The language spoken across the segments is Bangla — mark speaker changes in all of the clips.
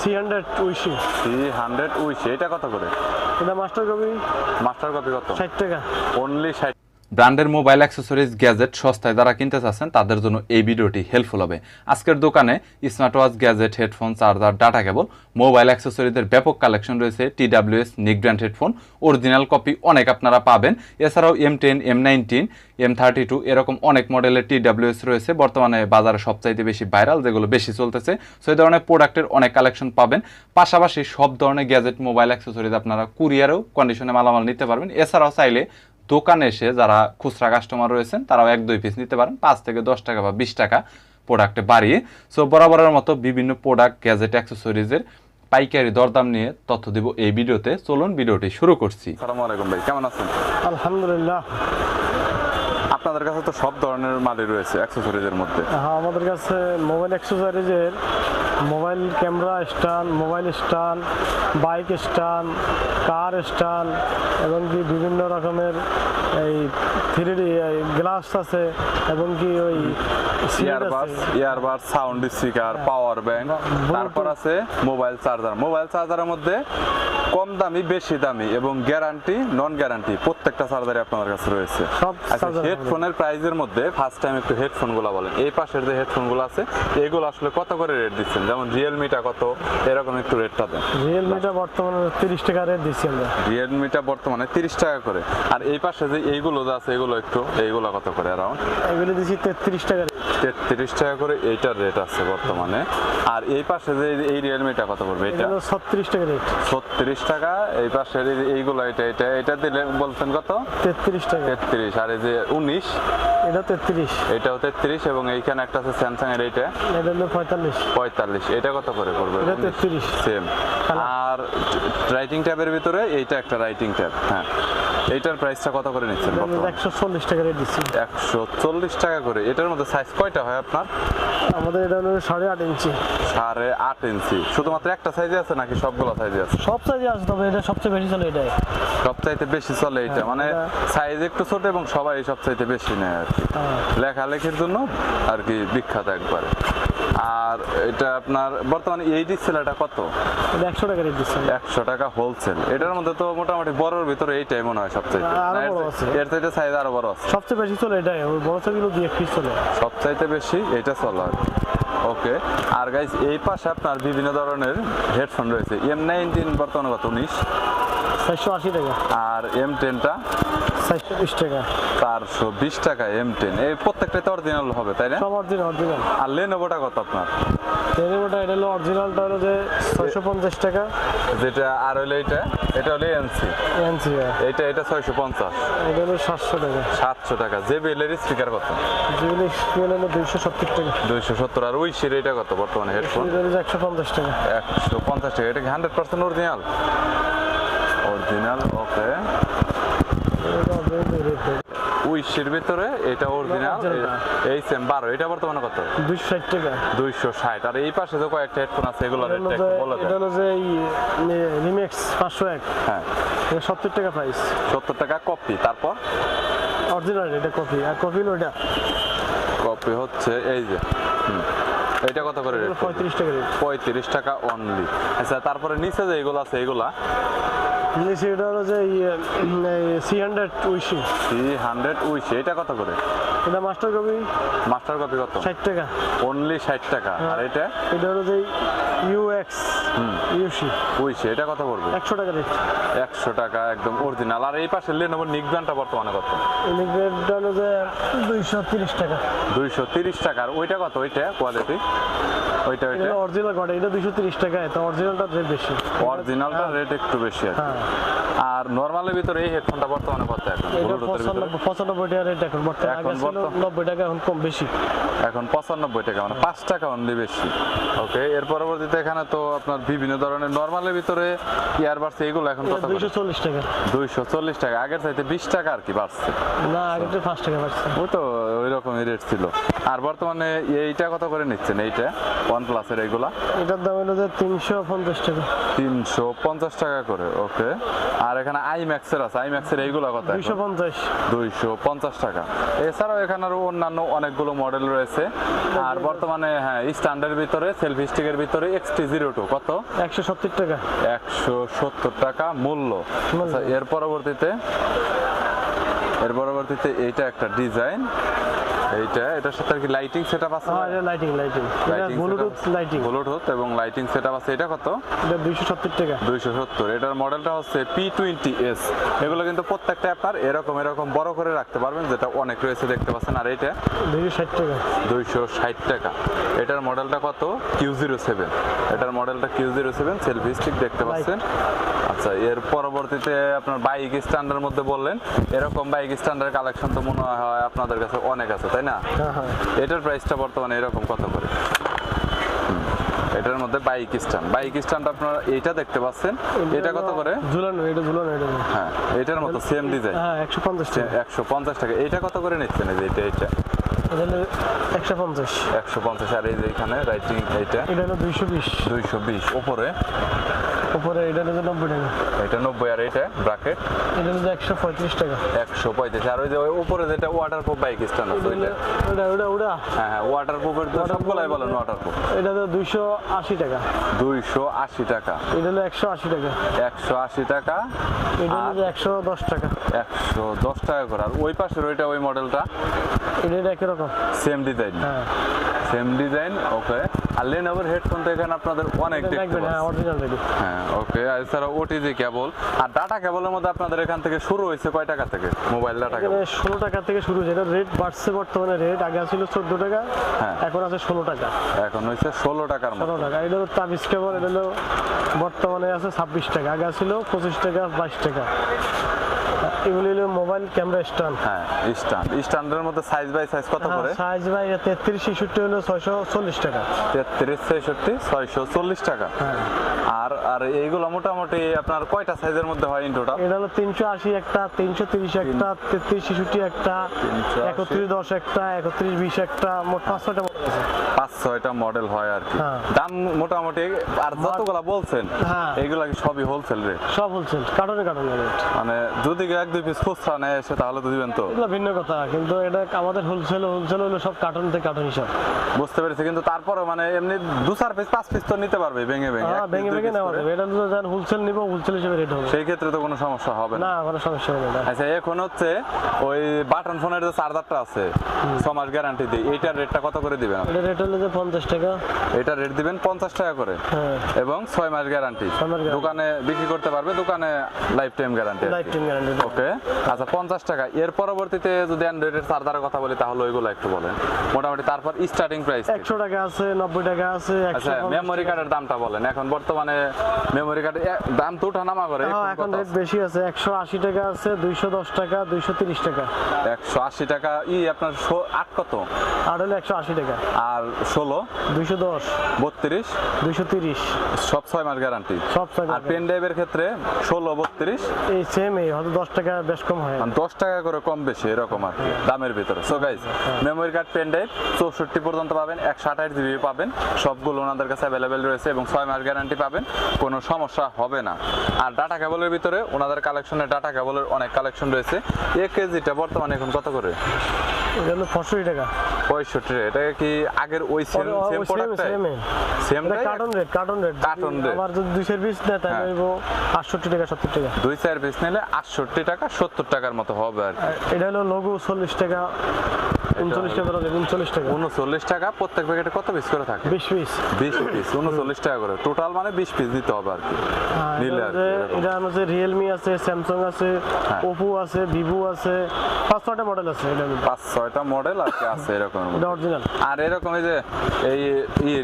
Speaker 1: সি হান্ড্রেড উইশি।
Speaker 2: সি হান্ড্রেড উইশ এটা কত করে?
Speaker 1: এটা মাস্টার কপি।
Speaker 2: মাস্টার কপি কত?
Speaker 1: ষাট টাকা।
Speaker 2: অনলি ষাট
Speaker 3: ব্র্যান্ডের মোবাইল অ্যাক্সেসরিজ, গ্যাজেট সস্তায় যারা কিনতে চাচ্ছেন, তাদের জন্য এই ভিডিওটি হেল্পফুল হবে। আজকের দোকানে smart watch gadget headphone charger data cable mobile অ্যাক্সেসরিজের ব্যাপক কালেকশন রয়েছে টি ডাব্লিউএস নিক ব্র্যান্ড হেডফোন অরিজিনাল কপি অনেক আপনারা পাবেন। এছাড়াও M ten M nineteen M thirty two এরকম অনেক মডেলের টি ডাব্লিউএস রয়েছে। বর্তমানে বাজারে সবচাইতে বেশি ভাইরাল যেগুলো বেশি চলতেছে, সো এই ধরনের প্রোডাক্টের অনেক কালেকশন পাবেন। পাশাপাশি সব ধরনের গ্যাজেট, মোবাইল অ্যাক্সেসরিজ আপনারা কুরিয়ারেও কন্ডিশনে মালামাল নিতে পারবেন। এছাড়াও চাইলে দোকানে এসে যারা খুচরা কাস্টমার রয়েছেন তারাও এক দুই পিস নিতে পারেন। পাঁচ থেকে দশ টাকা বা বিশ টাকা প্রোডাক্টে বাড়িয়ে। সো বরাবরের মতো বিভিন্ন প্রোডাক্ট গ্যাজেট অ্যাক্সেসরিজের পাইকারি দরদাম নিয়ে তথ্য দিব এই ভিডিওতে। চলুন ভিডিওটি শুরু করছি।
Speaker 2: আসসালামু আলাইকুম ভাই কেমন আছেন?
Speaker 1: আলহামদুলিল্লাহ।
Speaker 2: আপনাদের কাছে তো সব ধরনের মালই রয়েছে অ্যাক্সেসরিজের মধ্যে।
Speaker 1: হ্যাঁ আমাদের কাছে mobile অ্যাক্সেসরিজের mobile camera stand mobile stand bike stand car stand এবং কি বিভিন্ন রকমের এই থ্রি ডি গ্লাস আছে এবং কি ওই
Speaker 2: earbuds earbuds sound speaker power bank তারপর আছে মোবাইল চার্জার মোবাইল চার্জারের মধ্যে কম দামি বেশি দামি এবং গ্যারান্টি নন গ্যারান্টি প্রত্যেকটা চার্জারই আপনাদের কাছে রয়েছে।
Speaker 1: সব
Speaker 2: আচ্ছা। হেডফোনের প্রাইসের মধ্যে ফার্স্ট টাইম একটু হেডফোনগুলা বলেন। এই পাশের যে হেডফোনগুলো আছে এগুলো আসলে কত করে রেট দিচ্ছেন? যেমন রিয়েলমিটা কত? এরকম একটু রেটটা দেন।
Speaker 1: রিয়েলমিটা বর্তমানে তিরিশ টাকা রেট দিচ্ছি আমরা।
Speaker 2: রিয়েলমিটা বর্তমানে তিরিশ টাকা করে। আর এই পাশে যে এইগুলো যে আছে এগুলো একটু এইগুলো কত করে অ্যারাউন্ড
Speaker 1: এগুলো দিচ্ছি তেত্রিশ টাকা।
Speaker 2: তেত্রিশ টাকা করে এইটার রেট আছে বর্তমানে। আর এই পাশে যে এই রিয়েলমিটা কত পড়বে? এটা
Speaker 1: ছত্রিশ টাকা রেট
Speaker 2: ছত্রিশ টাকা। এই পাশের এই- এইগুলো এটা এটা এটা দিলে বলছেন কত?
Speaker 1: তেত্রিশ টাকা।
Speaker 2: তেত্রিশ। আর এই যে উনিশ
Speaker 1: এটা তেত্রিশ।
Speaker 2: এটাও তেত্রিশ এবং এইখানে একটা আছে স্যামসাং এর এইটা।
Speaker 1: এটা হলো পঁয়তাল্লিশ।
Speaker 2: পঁয়তাল্লিশ। এটা কত করে পড়বে?
Speaker 1: এটা তেত্রিশ।
Speaker 2: সেম। আর রাইটিং ট্যাবের ভিতরে এইটা একটা রাইটিং ট্যাব হ্যাঁ। এইটার প্রাইসটা কত করে নিচ্ছেন
Speaker 1: একশো চল্লিশ টাকা করে দিচ্ছি।
Speaker 2: একশো চল্লিশ টাকা করে। এটার মধ্যে সাইজ কয়টা হয় আপনার?
Speaker 1: আমাদের এটা হলো সাড়ে আট ইঞ্চি।
Speaker 2: সাড়ে আট ইঞ্চি। শুধুমাত্র একটা সাইজে আছে নাকি সবগুলো সাইজে আছে?
Speaker 1: সব সাইজে আছে তবে এটা সবচেয়ে বেশি চলে এটাই।
Speaker 2: সবচাইতে বেশি চলে এটা।
Speaker 1: হ্যাঁ,
Speaker 2: মানে সাইজ একটু ছোট এবং সবাই সবচাইতে বেশি নেয় আর কি।
Speaker 1: হ্যাঁ।
Speaker 2: লেখালেখির জন্য আর কি বিখ্যাত একবারে। আর এটা আপনার বর্তমানে এই ডিসপ্লেটা কত?
Speaker 1: এটা একশো টাকা রেট দিচ্ছি
Speaker 2: একশো টাকা হোলসেল এটার মধ্যে তো মোটামুটি বড়র ভিতরে এইটাই মনে হয় না, এর চাইতে সাইজ আরও বড় আছে।
Speaker 1: সবচেয়ে বেশি চলে এটাই ওই বড় সাইজগুলো দিয়ে ফিস চলে।
Speaker 2: সবচাইতে বেশি এটা চলে আর ওকে আর গাইজ এই পাশে আপনার বিভিন্ন ধরনের হেডফোন রয়েছে। এম নাইনটিন বর্তমানে কত উনিশ?
Speaker 1: চারশো আশি টাকা।
Speaker 2: আর এম টেনটা
Speaker 1: টাকা।
Speaker 2: চারশো বিশ টাকা এম টেন এই প্রত্যেকটাই তো অরিজিনাল হবে তাই না?
Speaker 1: সব অরিজিনাল অরিজিনাল
Speaker 2: আর লেনোভোটা কত আপনার?
Speaker 1: টেলিমোটা এটা হলো অরিজিনালটা হলো যে ছয়শো পঞ্চাশ টাকা।
Speaker 2: যেটা আর হলো এটা এটা হলো এনসি
Speaker 1: এনসি
Speaker 2: এটা এটা ছয়শো পঞ্চাশ।
Speaker 1: এটা হলো সাতশো টাকা।
Speaker 2: সাতশো টাকা। যে বেলের স্পিকার কত?
Speaker 1: যেগুলি স্কেল হলো দুইশো সত্তর টাকা।
Speaker 2: দুইশো সত্তর। আর উইশের এটা কত বর্তমানে হেডফোন
Speaker 1: একশো পঞ্চাশ টাকা।
Speaker 2: একশো পঞ্চাশ টাকা। এটা কি hundred percent original original okay
Speaker 1: এটা original rate দেয়।
Speaker 2: উইশের ভিতরে এটা অরিজিনাল এই সেম বারো এটা বর্তমানে কত?
Speaker 1: দুইশো ষাট টাকা।
Speaker 2: দুইশো ষাট আর এই পাশে যে কয়েকটা হেডফোন আছে এগুলো
Speaker 1: এটা হলো যে রিমেক্স পাঁচশো এক।
Speaker 2: হ্যাঁ।
Speaker 1: এটা সত্তর টাকা প্রাইস
Speaker 2: সত্তর টাকা কপি তারপর?
Speaker 1: অরিজিনাল এটা কপি আর কপি এটা।
Speaker 2: কপি হচ্ছে এই যে এটা কত করে রেট
Speaker 1: পঁয়ত্রিশ টাকা রেট
Speaker 2: পঁয়ত্রিশ টাকা অনলি আচ্ছা তারপরে নিচে যে এগুলো আছে এগুলা?
Speaker 1: নিচে এটা হলো যে সি হান্ড্রেড উইশি।
Speaker 2: থ্রি হান্ড্রেড উইশ এটা কত করে?
Speaker 1: এটা মাস্টার কপি?
Speaker 2: মাস্টার কপি কত?
Speaker 1: ষাট টাকা।
Speaker 2: অনলি ষাট টাকা। আর এটা?
Speaker 1: এটা হলো যে ইউএক্স ইউসি
Speaker 2: উইশ এটা কত পড়বে?
Speaker 1: একশো টাকা রেট।
Speaker 2: একশো টাকা একদম অরিজিনাল আর এই পাশে লেনোভো নিকব্যানটা বর্তমানে কত?
Speaker 1: ইলিগ্রেডটা হলো যে দুইশো তিরিশ টাকা।
Speaker 2: দুইশো তিরিশ টাকা। আর ওইটা কত? ওইটা কোয়ালিটি ওইটা ওইটা
Speaker 1: এটা অরিজিনাল কটা এটা দুইশো তিরিশ টাকায় তো অরিজিনালটা রেট বেশি।
Speaker 2: অরিজিনালটা রেট একটু বেশি কি।
Speaker 1: হ্যাঁ।
Speaker 2: আর নর্মালের ভিতরে এই হেডফোনটা বর্তমানে কত এখন?
Speaker 1: এটা? পঁচানব্বই টাকা রেট এখন। বর্তমানে
Speaker 2: এখন
Speaker 1: নব্বই টাকা এখন কম বেশি।
Speaker 2: এখন পঁচানব্বই টাকা মানে পাঁচ টাকা অনলি বেশি। ওকে এর পরবর্তীতে এখানে তো আপনার বিভিন্ন ধরনের নর্মালের ভিতরে ইয়ারবাডস এইগুলো এখন কত
Speaker 1: দুইশো চল্লিশ টাকা।
Speaker 2: দুইশো চল্লিশ টাকা। আগের চাইতে বিশ টাকা আর কি বাড়ছে।
Speaker 1: না আগে তো পাঁচ টাকা পাচ্ছি
Speaker 2: ওই তো ওই রকমই রেট ছিল। আর বর্তমানে এইটা কত করে নিচ্ছেন এইটা? ওয়ান প্লাসের এইগুলা
Speaker 1: এটার দাম হলো যে তিনশো পঞ্চাশ টাকা।
Speaker 2: তিনশো পঞ্চাশ টাকা করে ওকে আর এখানে আই ম্যাক্সের আছে। আই ম্যাক্সের এইগুলা কত
Speaker 1: দুইশো পঞ্চাশ।
Speaker 2: দুইশো পঞ্চাশ টাকা। এছাড়াও এখানে আরও অন্যান্য অনেকগুলো মডেল রয়েছে। আর বর্তমানে হ্যাঁ স্ট্যান্ডার্ড ভিতরে সেলফি স্টিকের ভিতরে এক্সটি জিরো টু কত?
Speaker 1: একশো সত্তর টাকা।
Speaker 2: একশো সত্তর টাকা মূল্য। আচ্ছা, এর পরবর্তীতে এর পরবর্তীতে এইটা একটা ডিজাইন এইটা এটার সাথে আর কি লাইটিং সেটআপ আছে
Speaker 1: হ্যাঁ এটা লাইটিং লাইটিং এটা ব্লুটুথ লাইটিং
Speaker 2: ব্লুটুথ এবং লাইটিং সেটআপ আছে। এটা কত?
Speaker 1: এটা দুইশো সত্তর টাকা।
Speaker 2: দুইশো সত্তর। এটার মডেলটা হচ্ছে পি টোয়েন্টি এস এগুলো কিন্তু প্রত্যেকটা আপনার এরকম এরকম বড় করে রাখতে পারবেন যেটা অনেক রয়েছে দেখতে পাচ্ছেন। আর এটা
Speaker 1: দুইশো ষাট টাকা।
Speaker 2: দুইশো ষাট টাকা। এটার মডেলটা কত? কিউ জিরো সেভেন এটার মডেলটা Q zero seven selfie stick দেখতে পাচ্ছেন? আচ্ছা এর পরবর্তীতে আপনার বাইক স্ট্যান্ডের মধ্যে বললেন। এরকম বাইক স্ট্যান্ডের কালেকশন তো মনে হয় আপনাদের কাছে অনেক আছে তাই
Speaker 1: হ্যাঁ হ্যাঁ।
Speaker 2: এটার প্রাইসটা বর্তমানে এরকম কত করে? এটার মধ্যে বাইক স্ট্যান্ড বাইক স্ট্যান্ড আপনারা এইটা দেখতে পাচ্ছেন? এটা কত করে?
Speaker 1: ঝুলানো এটা ঝুলানো এটা
Speaker 2: হ্যাঁ এটার মতো সেম ডিজাইন
Speaker 1: হ্যাঁ একশো পঞ্চাশ টাকা।
Speaker 2: একশো পঞ্চাশ টাকা। এটা কত করে নিচ্ছেন এই যে এটা এটা
Speaker 1: এটা একশো পঞ্চাশ।
Speaker 2: একশো পঞ্চাশ আর এই যে এখানে রাইটিং এইটা?
Speaker 1: এটা হলো দুইশো বিশ।
Speaker 2: দুইশো বিশ। উপরে?
Speaker 1: উপরে এটা হলো নব্বই টাকা।
Speaker 2: এটা নব্বই আর এটা ব্রাকেট
Speaker 1: এটা হলো একশো পঁয়ত্রিশ টাকা।
Speaker 2: একশো পঁয়ত্রিশ আর ওই যে উপরে যেটা ওয়াটার প্রুফ বাইক স্ট্যান্ড আছে ওইটা?
Speaker 1: ওটা ওটা ওটা।
Speaker 2: হ্যাঁ হ্যাঁ ওয়াটার প্রুফের তো সবগুলাই বলেন ওয়াটার প্রুফ
Speaker 1: এটা হলো দুইশো আশি টাকা।
Speaker 2: দুইশো আশি টাকা।
Speaker 1: এটা হলো একশো আশি টাকা।
Speaker 2: একশো আশি টাকা
Speaker 1: এটা হলো একশো দশ টাকা।
Speaker 2: একশো দশ টাকা করে আর ওই পাশের ওইটা ওই মডেলটা
Speaker 1: এটা একই রকম।
Speaker 2: সেম ডিজাইন
Speaker 1: হ্যাঁ।
Speaker 2: সেম ডিজাইন ওকে আর লেনোভোর হেডফোন তো এখানে আপনাদের অনেক দেখতে হ্যাঁ ওকে আর এছাড়া ওটিজি কেবল আর ডাটা কেবলের মধ্যে আপনাদের এখান থেকে শুরু হয়েছে কয় টাকা থেকে? মোবাইল ডাটা কেবল
Speaker 1: ষোলো টাকা থেকে শুরু হয়েছে। এটা রেট বাড়ছে বর্তমানে রেট আগে ছিল চোদ্দ টাকা
Speaker 2: হ্যাঁ।
Speaker 1: এখন আছে ষোলো টাকা।
Speaker 2: এখন হয়েছে ষোলো টাকার
Speaker 1: ষোলো টাকা। এটা হলো তাবিজ কেবল এটা হলো বর্তমানে আছে ছাব্বিশ টাকা আগে ছিল পঁচিশ টাকা বাইশ টাকা। এগুলি হলো মোবাইল ক্যামেরা স্ট্যান্ড।
Speaker 2: হ্যাঁ স্ট্যান্ড। স্ট্যান্ডের মধ্যে সাইজ বাই সাইজ কত করে?
Speaker 1: সাইজ বাই তেত্রিশ ছেষট্টি হলো ছয়শো চল্লিশ টাকা।
Speaker 2: তেত্রিশ ছেষট্টি ছয়শো চল্লিশ টাকা।
Speaker 1: হ্যাঁ।
Speaker 2: আর আর এইগুলো মোটামুটি আপনার কয়টা সাইজের মধ্যে হয়
Speaker 1: এটা হলো তিনশো আশি একটা তিনশো তিরিশ একটা তেত্রিশ একটা একত্রিশ দশ একটা একত্রিশ বিশ একটা মোট পাঁচ ছয়টা
Speaker 2: পাঁচ ছয়টা মডেল হয় আর কি।
Speaker 1: হ্যাঁ।
Speaker 2: দাম মোটামুটি আর যতগুলা বলছেন
Speaker 1: হ্যাঁ।
Speaker 2: এইগুলা কি সবই হোলসেল রেট
Speaker 1: সব হোলসেল কার্টনে কার্টনে রেট
Speaker 2: মানে যদি এক দুই পিস খুচরা নেয় এসে তাহলে তো দিবেন তো?
Speaker 1: এগুলো ভিন্ন কথা কিন্তু এটা আমাদের হোলসেল হোলসেল হলো সব কার্টন থেকে কার্টন হিসাব।
Speaker 2: বুঝতে পেরেছি কিন্তু তারপরে মানে এমনি দু চার পিস পাঁচ পিস তো নিতে পারবে ভেঙে ভেঙে। এক piece,
Speaker 1: ভেঙে
Speaker 2: দুই
Speaker 1: ভেঙে
Speaker 2: piece
Speaker 1: নেওয়া যাবে। এটা হলো যার হোলসেল নিবো হোলসেল হিসেবে রেট হবে।
Speaker 2: সেই ক্ষেত্রে তো কোনো সমস্যা হবে না।
Speaker 1: না কোনো সমস্যা হবে না।
Speaker 2: আচ্ছা এখন হচ্ছে ওই বাটন ফোনের যে চার্জারটা আছে ছ মাস গ্যারান্টি দিই এইটার রেটটা কত করে দিবেন
Speaker 1: এটা রেট হলো যে পঞ্চাশ টাকা।
Speaker 2: এটা রেট দিবেন পঞ্চাশ টাকা করে।
Speaker 1: হ্যাঁ।
Speaker 2: এবং ছয় মাস গ্যারান্টি
Speaker 1: ছয় মাস guarantee।
Speaker 2: দোকানে বিক্রি করতে পারবে দোকানে life time guarantee
Speaker 1: life time guarantee
Speaker 2: okay আচ্ছা টাকা। এর পরবর্তীতে যদি অ্যান্ড্রয়েডের চার্জারের কথা বলি তাহলে ওইগুলো একটু বলেন। মোটামুটি তারপর স্টার্টিং প্রাইস
Speaker 1: একশো টাকা আছে নব্বই টাকা আছে একশো
Speaker 2: আচ্ছা মেমোরি কার্ডের দামটা বলেন। এখন বর্তমানে মেমোরি কার্ডের দাম তো উঠানামা করে
Speaker 1: হ্যাঁ এখন রেট বেশি আছে একশো আশি টাকা আছে দুইশো দশ টাকা দুইশো তিরিশ টাকা।
Speaker 2: একশো আশি টাকা ই আপনার ষো- আট কত?
Speaker 1: আর হলো একশো আশি টাকা।
Speaker 2: আর ষোলো?
Speaker 1: দুইশো দশ।
Speaker 2: বত্রিশ?
Speaker 1: দুইশো তিরিশ।
Speaker 2: সব ছয় মাস গ্যারান্টি
Speaker 1: সব টাকা
Speaker 2: আর পেন ড্রাইভের ক্ষেত্রে ষোলো বত্রিশ?
Speaker 1: এই সেম এই হয়তো দশ টাকা বেশ কম হয়।
Speaker 2: মানে দশ টাকা করে কম বেশি এরকম আর দামের ভিতরে। So guys memory card pen drive চৌষট্টি পর্যন্ত পাবেন একশো আঠাশ জিবি পাবেন। সবগুলো ওনাদের কাছে অ্যাভেলেবেল রয়েছে এবং ছয় মাস গ্যারান্টি পাবেন। কোনো সমস্যা হবে না। আর ডাটা কেবলের ভিতরে ওনাদের কালেকশনে ডাটা কেবলের অনেক কালেকশন রয়েছে। এক কেজিটা বর্তমানে এখন কত করে?
Speaker 1: এটা হলো পঁয়ষট্টি টাকা।
Speaker 2: এটা কি আগের ওই same same প্রোডাক্টটাই same
Speaker 1: carton rate carton rate
Speaker 2: Carton rate।
Speaker 1: আবার যদি দুই সার্ভিস নেয় তাহলে
Speaker 2: হ্যাঁ।
Speaker 1: হইব আটষট্টি টাকা সত্তর টাকা।
Speaker 2: দুই চার পিস নিলে আটষট্টি টাকা সত্তর টাকার মতো হবে আর কি।
Speaker 1: আর এটা হলো লঘু চল্লিশ টাকা। উনচল্লিশ টাকা
Speaker 2: প্রত্যেক প্যাকেটে কত পিস করে থাকে?
Speaker 1: বিশ পিস
Speaker 2: বিশ পিস উনচল্লিশ টাকা করে। টোটাল মানে বিশ পিস দিতে হবে আর কি। নিলে আর।
Speaker 1: এটা হচ্ছে রিয়েলমি আছে স্যামসাং আছে
Speaker 2: হ্যাঁ।
Speaker 1: ওপো আছে আছে পাঁচ ছটা মডেল আছে
Speaker 2: পাঁচ ছয়টা মডেল আর কি আছে এরকম
Speaker 1: অরিজিনাল
Speaker 2: আর এরকম এই যে এই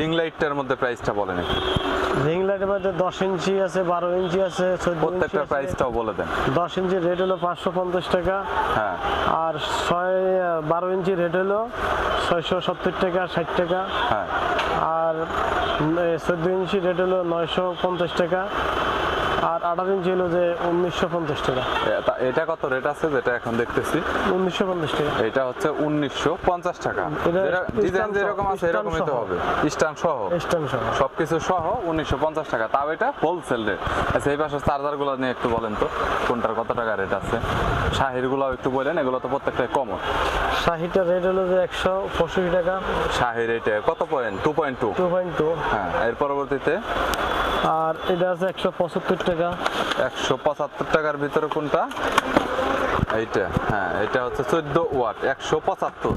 Speaker 2: রিং লাইটটার মধ্যে প্রাইসটা বলেন।
Speaker 1: রিং লাইটের মধ্যে দশ ইঞ্চি আছে বারো ইঞ্চি আছে
Speaker 2: প্রত্যেকটা প্রাইসটাও বলে দেন।
Speaker 1: দশ ইঞ্চি রেট হলো পাঁচশো পঞ্চাশ টাকা।
Speaker 2: হ্যাঁ।
Speaker 1: আর ছয় বারো ইঞ্চি রেট হলো ছয়শো সত্তর টাকা ষাট টাকা।
Speaker 2: হ্যাঁ।
Speaker 1: আর চোদ্দ ইঞ্চি রেট হলো নয়শো পঞ্চাশ টাকা। আর আঠারো ইঞ্চি হলো যে উনিশশো পঞ্চাশ টাকা।
Speaker 2: এটা কত রেট আছে যেটা এখন দেখতেছি?
Speaker 1: উনিশশো পঞ্চাশ টাকা।
Speaker 2: এটা হচ্ছে উনিশশো পঞ্চাশ টাকা। ডিজাইন
Speaker 1: স্টান
Speaker 2: যেরকম আছে এরকমই তো
Speaker 1: স্টান।
Speaker 2: হবে। স্টান সহ।
Speaker 1: স্ট্যান্ড সহ।
Speaker 2: সবকিছু সহ উনিশশো পঞ্চাশ টাকা। তাও এটা হোলসেল রেট আচ্ছা এই পাশের চার্জারগুলো নিয়ে একটু বলেন তো কোনটার কত টাকা রেট আছে? শাহিরগুলো একটু বলেন এগুলো তো প্রত্যেকটাই কমন
Speaker 1: শাহিটার রেট হলো যে একশো পঁয়ষট্টি টাকা।
Speaker 2: শাহির এটা কত point two point two
Speaker 1: two point two
Speaker 2: হ্যাঁ এর পরবর্তীতে?
Speaker 1: আর এটা আছে একশো পঁচাত্তর টাকা।
Speaker 2: একশো পঁচাত্তর টাকার ভিতরে কোনটা? এইটা হ্যাঁ এটা হচ্ছে চোদ্দ ওয়াট একশো পঁচাত্তর।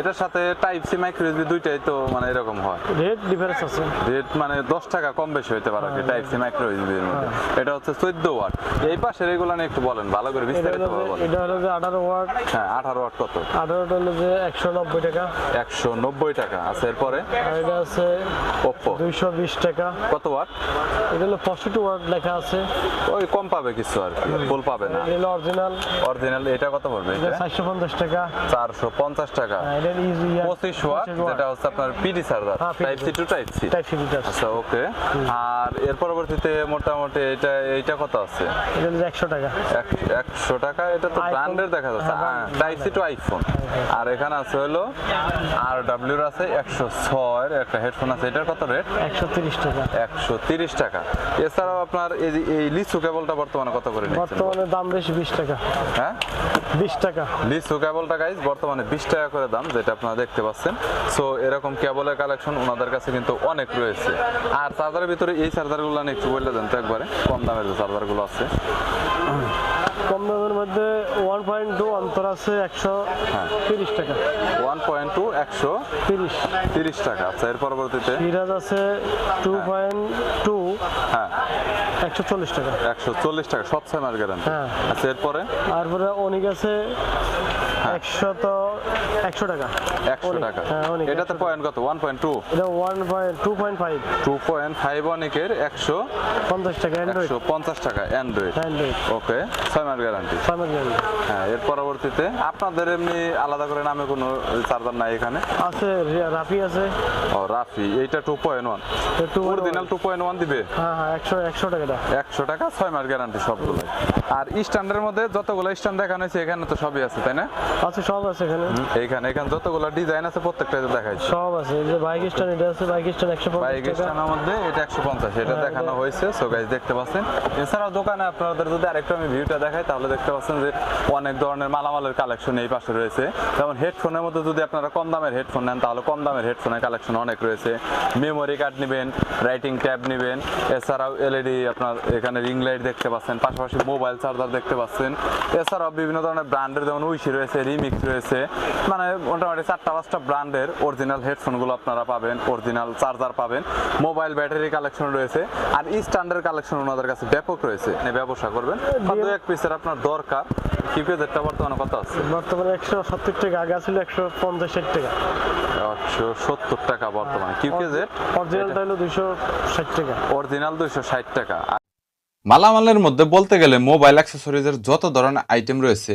Speaker 2: এটার সাথে টাইপ সি মাইক্রো ইউএসবি দুইটাই তো মানে এরকম হয়।
Speaker 1: রেট ডিফারেন্স আছে।
Speaker 2: রেট মানে দশ টাকা কম বেশি হতে পারে টাইপ সি মাইক্রো ইউএসবির মধ্যে। এটা হচ্ছে চোদ্দ ওয়াট। এই পাশের এগুলো নিয়ে একটু বলেন ভালো করে বিস্তারিত বলেন।
Speaker 1: এটা হলো যে আঠারো ওয়াট।
Speaker 2: হ্যাঁ আঠারো ওয়াট কত?
Speaker 1: আঠারোটা হলো যে একশো নব্বই টাকা।
Speaker 2: একশো নব্বই টাকা। আছে এরপরে?
Speaker 1: এটা আছে
Speaker 2: ওপ্পো
Speaker 1: দুইশো বিশ টাকা।
Speaker 2: কত ওয়াট?
Speaker 1: এটা হলো পঁয়ষট্টি ওয়াট লেখা আছে।
Speaker 2: ওই কম পাবে কিছু আর কি ফুল পাবে না।
Speaker 1: এটা অরিজিনাল
Speaker 2: অরিজিনাল এটা কত পড়বে
Speaker 1: এটা?
Speaker 2: এটা
Speaker 1: চারশো পঞ্চাশ টাকা।
Speaker 2: চারশো পঞ্চাশ টাকা।
Speaker 1: এটা ইজি
Speaker 2: পঁচিশ ওয়াট যেটা হচ্ছে আপনার পিডি চার্জার
Speaker 1: হ্যাঁ,
Speaker 2: type C to type C
Speaker 1: type C আছে
Speaker 2: আচ্ছা ওকে আর এর পরবর্তীতে মোটামুটি এটা এইটা কত আছে?
Speaker 1: এটা হলো একশো টাকা।
Speaker 2: এক- একশো টাকা এটা তো ব্র্যান্ডের দেখা যাচ্ছে।
Speaker 1: হ্যাঁ,
Speaker 2: টাইপ সি টু আইফোন আর এখানে আছে হলো আর ডাব্লিউর আছে একশো ছয় একটা হেডফোন আছে। এটার কত রেট
Speaker 1: একশো তিরিশ টাকা।
Speaker 2: একশো তিরিশ টাকা। এছাড়াও আপনার এই লিচু কেবলটা বর্তমানে কত করে নিচ্ছেন?
Speaker 1: বর্তমানে দাম বেশি বিশ টাকা।
Speaker 2: হ্যাঁ
Speaker 1: বিশ টাকা।
Speaker 2: লিচু কেবলটা গাইজ বর্তমানে বিশ টাকা করে দাম যেটা আপনারা দেখতে পাচ্ছেন। সো এরকম কেবলের কালেকশন ওনাদের কাছে কিন্তু অনেক রয়েছে। আর চার্জারের ভিতরে এই চার্জারগুলো নিয়ে একটু দেন তো একবারে কম দামের যে চার্জারগুলো আছে।
Speaker 1: কম দামের মধ্যে ওয়ান পয়েন্ট টু অন্তর আছে একশো
Speaker 2: হ্যাঁ।
Speaker 1: তিরিশ টাকা।
Speaker 2: ওয়ান পয়েন্ট টু একশো
Speaker 1: তিরিশ।
Speaker 2: তিরিশ টাকা। আচ্ছা এর পরবর্তীতে?
Speaker 1: সিরাজ আছে টু পয়েন্ট টু একশো চল্লিশ টাকা
Speaker 2: একশো চল্লিশ টাকা সব ছয় মাস গ্যারান্টি
Speaker 1: হ্যাঁ।
Speaker 2: আচ্ছা এরপরে
Speaker 1: তারপরে অনেক আছে। একশো তো একশো টাকা।
Speaker 2: একশো টাকা।
Speaker 1: হ্যাঁ
Speaker 2: এটাতে পয়েন্ট কত? ওয়ান পয়েন্ট টু
Speaker 1: এটা one point two point five
Speaker 2: two point five অনেকের একশো
Speaker 1: পঞ্চাশ টাকা
Speaker 2: একশো পঞ্চাশ টাকা অ্যান্ড্রয়েড ওকে ছয় মাস গ্যারান্টি হ্যাঁ এর পরবর্তীতে আপনাদের এমনি আলাদা করে নামে কোনো চার্জার নাই এখানে?
Speaker 1: আছে রাফি আছে।
Speaker 2: ও রাফি এইটা two point one original two point one দিবে?
Speaker 1: হ্যাঁ হ্যাঁ একশো একশো টাকা
Speaker 2: একশো টাকা ছয় মাস গ্যারান্টি সবগুলো আর স্ট্যান্ডের মধ্যে যতগুলো স্ট্যান্ড দেখানো হয়েছে এখানে তো সবই আছে তাই না?
Speaker 1: আছে সব আছে এখানে।
Speaker 2: এইখানে এখানে যতগুলো ডিজাইন আছে প্রত্যেকটা দেখাইছে।
Speaker 1: সব আছে এই যে বাইক স্ট্যান্ড এটা আছে বাইক স্ট্যান্ড একশো পঞ্চাশ
Speaker 2: বাইক স্ট্যান্ডের মধ্যে এটা একশো পঞ্চাশ এটা
Speaker 1: হ্যাঁ,
Speaker 2: দেখানো হয়েছে সো গাইজ দেখতে পাচ্ছেন। এছাড়াও দোকানে আপনাদের যদি আরেকটু আমি ভিউটা দেখাই তাহলে দেখতে পাচ্ছেন যে অনেক ধরনের মালামালের কালেকশন এই পাশে রয়েছে। যেমন হেডফোনের মধ্যে যদি আপনারা কম দামের হেডফোন নেন তাহলে কম দামের হেডফোনের কালেকশন অনেক রয়েছে। মেমোরি কার্ড নেবেন রাইটিং ট্যাব নেবেন এছাড়াও এলইডি আপনার এখানে রিং লাইট দেখতে পাচ্ছেন পাশাপাশি মোবাইল চার্জার দেখতে পাচ্ছেন। এছাড়াও বিভিন্ন ধরনের ব্র্যান্ডের যেমন উইশি রয়েছে রিমিক্স রয়েছে। মানে মোটামুটি চারটা পাঁচটা ব্র্যান্ডের অরিজিনাল হেডফোনগুলো আপনারা পাবেন অরিজিনাল চার্জার পাবেন। মোবাইল ব্যাটারি কালেকশন রয়েছে। আর স্ট্যান্ডার্ড কালেকশন ওনাদের কাছে ব্যাপক রয়েছে। মানে ব্যবসা করবেন। দু এক পিসের আপনার দরকার। কিপেজেরটা বর্তমানে কত আছে?
Speaker 1: বর্তমানে একশো সত্তর টাকা আগে ছিল একশো পঞ্চাশ ষাট টাকা।
Speaker 2: একশো সত্তর টাকা বর্তমানে। কিউকেজের
Speaker 1: অরিজিনালটা হলো দুইশো ষাট টাকা।
Speaker 2: অরিজিনাল দুইশো ষাট টাকা।
Speaker 3: মালামালের মধ্যে বলতে গেলে মোবাইল অ্যাক্সেসরিজের যত ধরনের আইটেম রয়েছে